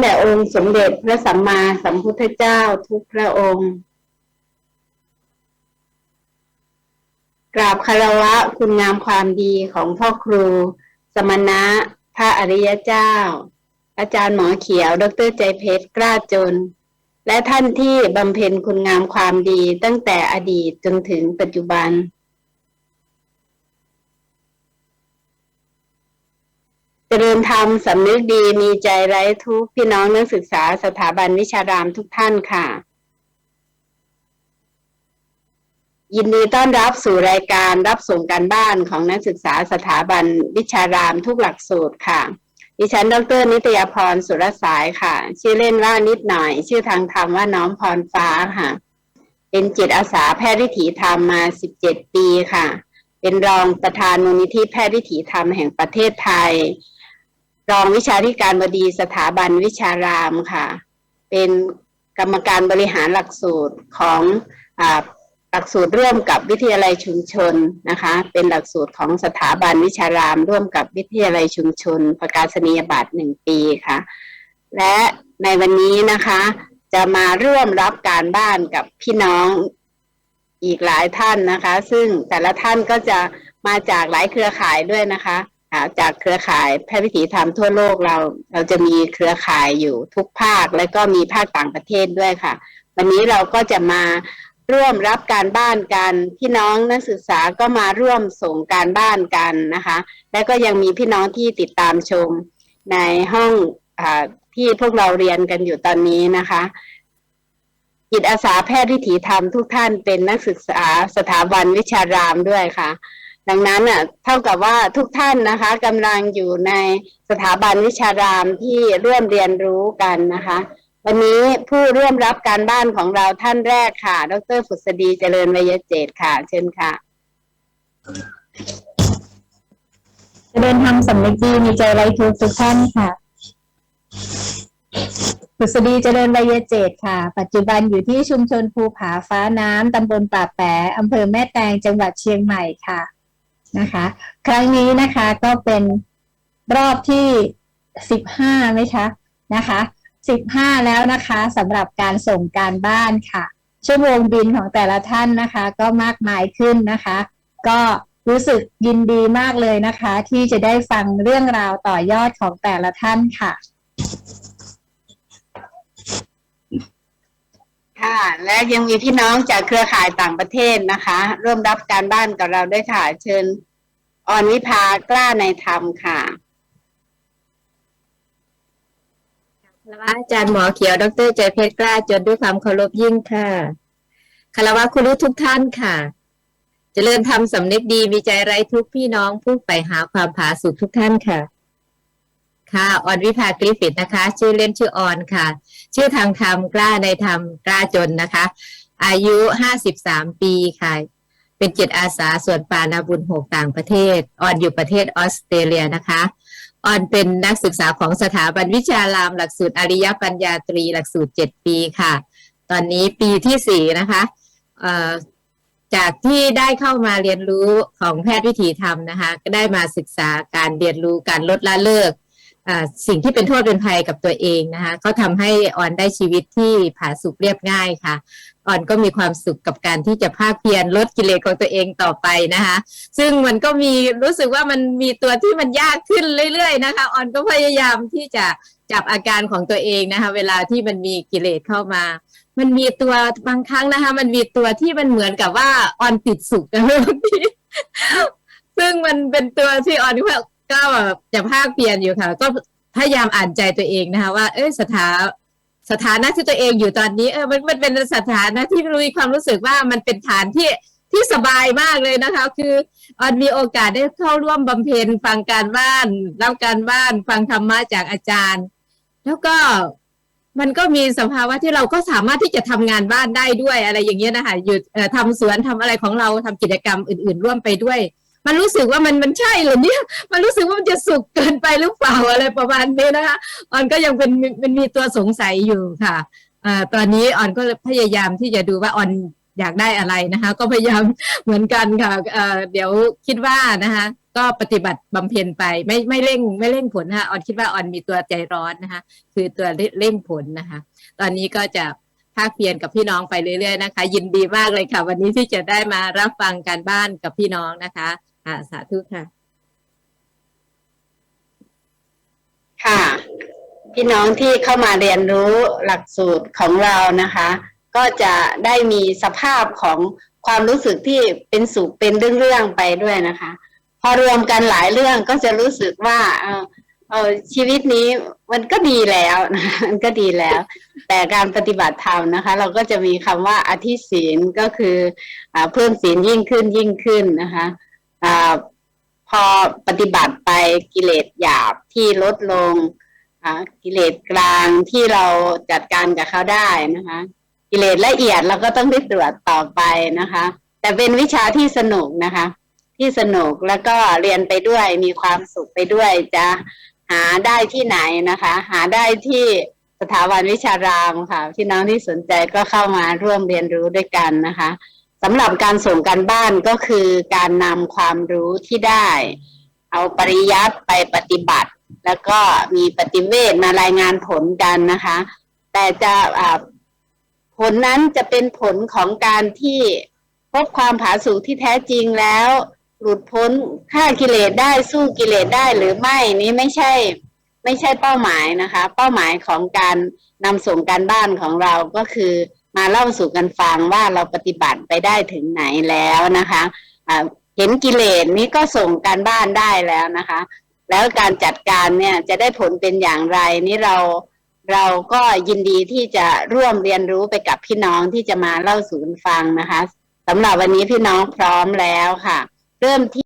แด่องค์สมเด็จพระสัมมาสัมพุทธเจ้าทุกพระองค์ กราบคารวะคุณงามความดีของพ่อครู สมณะ พระอริยเจ้า อาจารย์หมอเขียว ดรใจเพชรกล้าจน และท่านที่บำเพ็ญคุณงามความดีตั้งแต่อดีตจนถึงปัจจุบัน เจ ริญธรรมสำนึกดีมีใจไร้ทุกพี่น้องนักศึกษาสถาบันวิชารามทุกท่านค่ะ ยินดีต้อนรับสู่รายการรับส่งการบ้านของนักศึกษาสถาบันวิชารามทุกหลักสูตรค่ะ ดิฉัน ดร นิตยาพรสุรสายค่ะ ชื่อเล่นว่านิดหน่อย ชื่อทางธรรมว่าน้อมพรฟ้าค่ะ เป็นจิตอาสาแพทย์วิถีธรรมมา 17 ปีค่ะเป็นรองประธานมูลนิธิแพทย์วิถีธรรมแห่งประเทศไทย รองวิชาธิการบดีสถาบันวิชารามค่ะ เป็นกรรมการบริหารหลักสูตรของอหลักสูตรร่วมกับวิทยาลัยชุมชนนะคะ เป็นหลักสูตรของสถาบันวิชาราม ร่วมกับวิทยาลัยชุมชน ประกาศนียบัตรหนึ่งปีค่ะ และในวันนี้นะคะ จะมาร่วมรับการบ้านกับพี่น้องอีกหลายท่านนะคะ ซึ่งแต่ละท่านก็จะมาจากหลายเครือข่ายด้วยนะคะ จากเครือข่ายแพทย์วิถีธรรมทั่วโลกเรา เราจะมีเครือข่ายอยู่ทุกภาค และก็มีภาคต่างประเทศด้วยค่ะ วันนี้เราก็จะมาร่วมรับการบ้านกันพี่น้องนักศึกษาก็มาร่วมส่งการบ้านกันนะคะ และก็ยังมีพี่น้องที่ติดตามชมในห้องอที่พวกเราเรียนกันอยู่ตอนนี้นะคะจิตอาสาแพทย์วิถีธรรมทุกท่านเป็นนักศึกษาสถาบันวิชารามด้วยค่ะ ดังนั้นน่ะเท่ากับว่าทุกท่านนะคะกำลังอยู่ในสถาบันวิชารามที่ร่วมเรียนรู้กันนะคะ วันนี้ผู้ร่วมรับการบ้านของเราท่านแรกค่ะ ดรฝุษดีเจริญวยเจตค่ะ เชิญค่ะ เจริญธรรมสำนึกดีมีใจไรทุกข์ทุกท่านค่ะสุสดีเจริญไวยเจตค่ะ ปัจจุบันอยู่ที่ชุมชนภูผาฟ้าน้ำตำบลป่าแปะอำเภอแม่แตงจังหวัดเชียงใหม่ค่ะ นะคะ ครั้งนี้นะคะก็เป็นรอบที่สิบห้าไหมคะนะคะสิบห้าแล้วนะคะสำหรับการส่งการบ้านค่ะ ชั่วโมงบินของแต่ละท่านนะคะ ก็มากมายขึ้นนะคะ ก็รู้สึกยินดีมากเลยนะคะ ที่จะได้ฟังเรื่องราวต่อยอดของแต่ละท่านค่ะ ค่ะ และยังมีพี่น้องจากเครือข่ายต่างประเทศนะคะ ร่วมรับการบ้านกับเราด้วยค่ะ เชิญออนวิภากล้าในธรรมค่ะคารวะอาจารย์หมอเขียว ดรใจเพชรกล้าจนด้วยความเคารพยิ่งค่ะคารวะคุณรู้ทุกท่านค่ะเจริญธรรมสำนึกดีมีใจไร้ทุกพี่น้องผู้ไปหาความผาสุกทุกท่านค่ะ ค่ะ ออนวิภากริฟิตนะคะ ชื่อเล่นชื่อออนค่ะ ชื่อทางธรรมกล้าในธรรมกล้าจนนะคะ อายุห้าสิบสามปีค่ะ เป็นจิตอาสาส่วนปานาบุญหกต่างประเทศ ออนอยู่ประเทศออสเตรเลียนะคะ ออนเป็นนักศึกษาของสถาบันวิชารามหลักสูตรอริยปัญญาตรีหลักสูตรเจ็ดปีค่ะ ตอนนี้ปีที่สี่นะคะจากที่ได้เข้ามาเรียนรู้ของแพทย์วิถีธรรมนะคะ ก็ได้มาศึกษาการเรียนรู้การลดละเลิก สิ่งที่เป็นโทษเป็นภัยกับตัวเองนะคะก็ทำให้ออนได้ชีวิตที่ผาสุกเรียบง่ายค่ะออนก็มีความสุขกับการที่จะภาคเพียรลดกิเลสของตัวเองต่อไปนะคะ ซึ่งมันก็มีรู้สึกว่ามันมีตัวที่มันยากขึ้นเรื่อย ๆ นะคะออนก็พยายามที่จะจับอาการของตัวเองนะคะ เวลาที่มันมีกิเลสเข้ามา มันมีตัวบางครั้งนะคะ มันมีตัวที่มันเหมือนกับว่าออนติดสุขนะบางทีซึ่งมันเป็นตัวที่ออนก็ ก็แบบจะภาคเปลี่ยนอยู่ค่ะ ก็พยายามอ่านใจตัวเองนะคะว่าเอ้ยสถาสถานะที่ตัวเองอยู่ตอนนี้เออมันมันเป็นสถานะที่รู้ความรู้สึกว่ามันเป็นฐานที่ที่สบายมากเลยนะคะ คือออนมีโอกาสได้เข้าร่วมบำเพ็ญฟังการบ้านรับการบ้านฟังธรรมะจากอาจารย์ แล้วก็มันก็มีสภาวะที่เราก็สามารถที่จะทำงานบ้านได้ด้วยอะไรอย่างเงี้ยนะคะหยุดทำสวนทำอะไรของเราทำกิจกรรมอื่น ๆ ร่วมไปด้วย มันรู้สึกว่ามันมันใช่หรือเนี่ยมันรู้สึกว่ามันจะสุขเกินไปหรือเปล่าอะไรประมาณนี้นะคะออนก็ยังเป็นมันมีตัวสงสัยอยู่ค่ะอ่อตอนนี้ออนก็พยายามที่จะดูว่าออนอยากได้อะไรนะคะ ก็พยายามเหมือนกันค่ะเอ่อเดี๋ยวคิดว่านะคะก็ปฏิบัติบำเพ็ญไปไม่ไม่เร่งไม่เร่งผลนะคะออนคิดว่าออนมีตัวใจร้อนนะคะ คือตัวเร่งผลนะคะ ตอนนี้ก็จะภาคเพียรกับพี่น้องไปเรื่อยๆนะคะ ยินดีมากเลยค่ะ วันนี้ที่จะได้มารับฟังการบ้านกับพี่น้องนะคะ อ่าสาธุค่ะ ค่ะ พี่น้องที่เข้ามาเรียนรู้หลักสูตรของเรานะคะ ก็จะได้มีสภาพของความรู้สึกที่เป็นสุขเป็นเรื่องๆไปด้วยนะคะ พอรวมกันหลายเรื่องก็จะรู้สึกว่าเออเออชีวิตนี้มันก็ดีแล้วนะมันก็ดีแล้ว แต่การปฏิบัติธรรมนะคะ เราก็จะมีคำว่าอธิศีลก็คืออาเพิ่มศีลยิ่งขึ้นยิ่งขึ้นนะคะ อพอปฏิบัติไปกิเลสหยาบที่ลดลงกิเลสกลางที่เราจัดการกับเขาได้นะคะ กิเลสละเอียดเราก็ต้องได้ตรวจต่อไปนะคะ แต่เป็นวิชาที่สนุกนะคะ ที่สนุกแล้วก็เรียนไปด้วยมีความสุขไปด้วยจะหาได้ที่ไหนนะคะ หาได้ที่สถาบันวิชารามค่ะพี่น้องที่สนใจก็เข้ามาร่วมเรียนรู้ด้วยกันนะคะ สำหรับการส่งการบ้านก็คือการนำความรู้ที่ได้ เอาปริยัติไปปฏิบัติ แล้วก็มีปฏิเวทมารายงานผลกันนะคะ แต่จะผลนั้นจะเป็นผลของการที่พบความผาสุกที่แท้จริงแล้ว หลุดพ้นฆ่ากิเลสได้สู้กิเลสได้หรือไม่นี้ไม่ใช่ ไม่ใช่เป้าหมายนะคะ เป้าหมายของการนำส่งการบ้านของเราก็คือ มาเล่าสู่กันฟังว่าเราปฏิบัติไปได้ถึงไหนแล้วนะคะอ่าเห็นกิเลสนี้ก็ส่งการบ้านได้แล้วนะคะ แล้วการจัดการเนี่ยจะได้ผลเป็นอย่างไรนี่เราเราก็ยินดีที่จะร่วมเรียนรู้ไปกับพี่น้องที่จะมาเล่าสู่กันฟังนะคะสำหรับวันนี้พี่น้องพร้อมแล้วค่ะ เริ่มที่